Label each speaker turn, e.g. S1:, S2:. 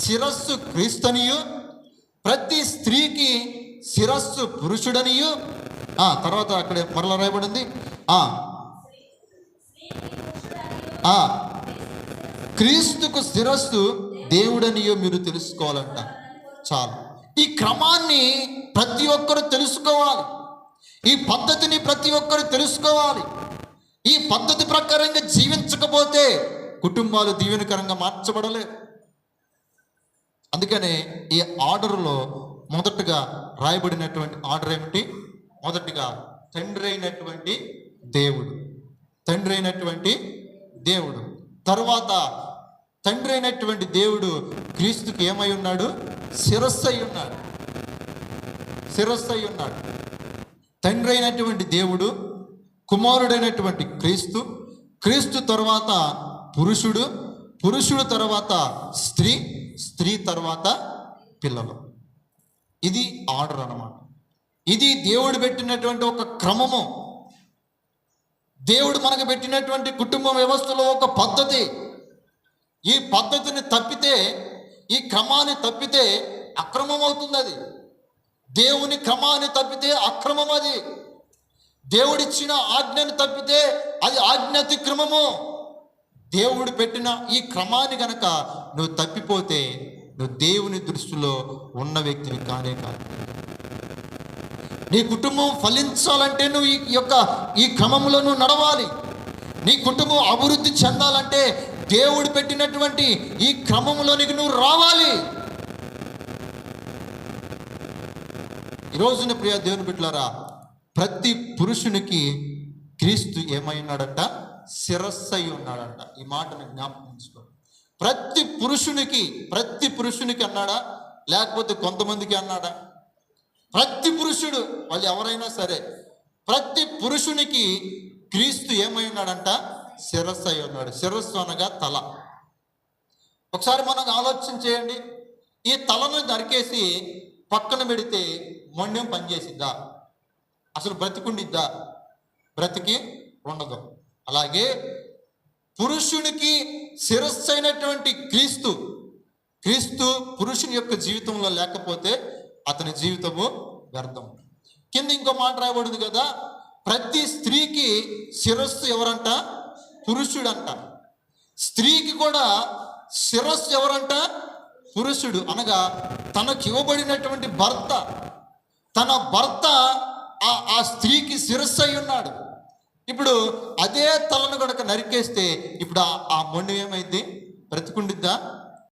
S1: శిరస్సు క్రీస్తనియు ప్రతి స్త్రీకి శిరస్సు పురుషుడనియు. ఆ తర్వాత అక్కడ మరల రాయబడింది. ఆ. ఆ. క్రీస్తుకు శిరస్సు దేవుడనియో మీరు తెలుసుకోవాలంట. చాలు. ఈ క్రమాన్ని ప్రతి ఒక్కరు తెలుసుకోవాలి. ఈ పద్ధతిని ప్రతి ఒక్కరు తెలుసుకోవాలి. ఈ పద్ధతి ప్రకారంగా జీవించకపోతే కుటుంబాలు దీవెనకరంగా మార్చబడలేదు. అందుకనే ఈ ఆర్డర్లో మొదటగా రాయబడినటువంటి ఆర్డర్ ఏమిటి? మొదటిగా తండ్రి అయినటువంటి దేవుడు. తండ్రి అయినటువంటి దేవుడు. తర్వాత తండ్రి అయినటువంటి దేవుడు క్రీస్తుకి ఏమై ఉన్నాడు? శిరస్సు అయి ఉన్నాడు. శిరస్సు అయి ఉన్నాడు. తండ్రి అయినటువంటి దేవుడు కుమారుడైనటువంటి క్రీస్తు క్రీస్తు తర్వాత పురుషుడు పురుషుడు తర్వాత స్త్రీ స్త్రీ తర్వాత పిల్లలు. ఇది ఆర్డర్ అనమాట ఇది దేవుడు పెట్టినటువంటి ఒక క్రమము. దేవుడు మనకు పెట్టినటువంటి కుటుంబ వ్యవస్థలో ఒక పద్ధతి. ఈ పద్ధతిని తప్పితే ఈ క్రమాన్ని తప్పితే అక్రమం అవుతుంది అది. దేవుని క్రమాన్ని తప్పితే అక్రమం అది. దేవుడిచ్చిన ఆజ్ఞను తప్పితే అది ఆజ్ఞాతిక్రమము. దేవుడు పెట్టిన ఈ క్రమాన్ని గనక నువ్వు తప్పిపోతే నువ్వు దేవుని దృష్టిలో ఉన్న వ్యక్తివి కానే కాదు. నీ కుటుంబం ఫలించాలంటే నువ్వు ఈ యొక్క ఈ క్రమంలో నువ్వు నడవాలి. నీ కుటుంబం అభివృద్ధి చెందాలంటే దేవుడు పెట్టినటువంటి ఈ క్రమంలోనికి నువ్వు రావాలి. ఈ రోజున ప్రియ దేవుని బిడ్డలారా ప్రతి పురుషునికి క్రీస్తు ఏమైనాడట? శిరస్సై ఉన్నాడంట. ఈ మాటను జ్ఞాపకం ఉంచుకో. ప్రతి పురుషునికి ప్రతి పురుషునికి అన్నాడా? లేకపోతే కొంతమందికి అన్నాడా? ప్రతి పురుషుడు వాళ్ళు ఎవరైనా సరే ప్రతి పురుషునికి క్రీస్తు ఏమై ఉన్నాడంట? శిరస్సు అయి ఉన్నాడు. శిరస్సు అనగా తల. ఒకసారి మనం ఆలోచన చేయండి. ఈ తలను నరికేసి పక్కన పెడితే మొండెం పనిచేసిద్దా? అసలు బ్రతికుండిద్దా? బ్రతికి ఉండదు. అలాగే పురుషునికి శిరస్సు అయినటువంటి క్రీస్తు క్రీస్తు పురుషుని యొక్క జీవితంలో లేకపోతే అతని జీవితము వ్యర్థం. కింద ఇంకో మాట రాయబడింది కదా ప్రతి స్త్రీకి శిరస్సు ఎవరంట? పురుషుడంట. స్త్రీకి కూడా శిరస్సు ఎవరంట? పురుషుడు. అనగా తనకు ఇవ్వబడినటువంటి భర్త తన భర్త ఆ స్త్రీకి శిరస్సు అయి ఉన్నాడు. ఇప్పుడు అదే తలను కనుక నరికేస్తే ఇప్పుడు ఆ- మొండి ఏమైంది బ్రతికుండిద్దా?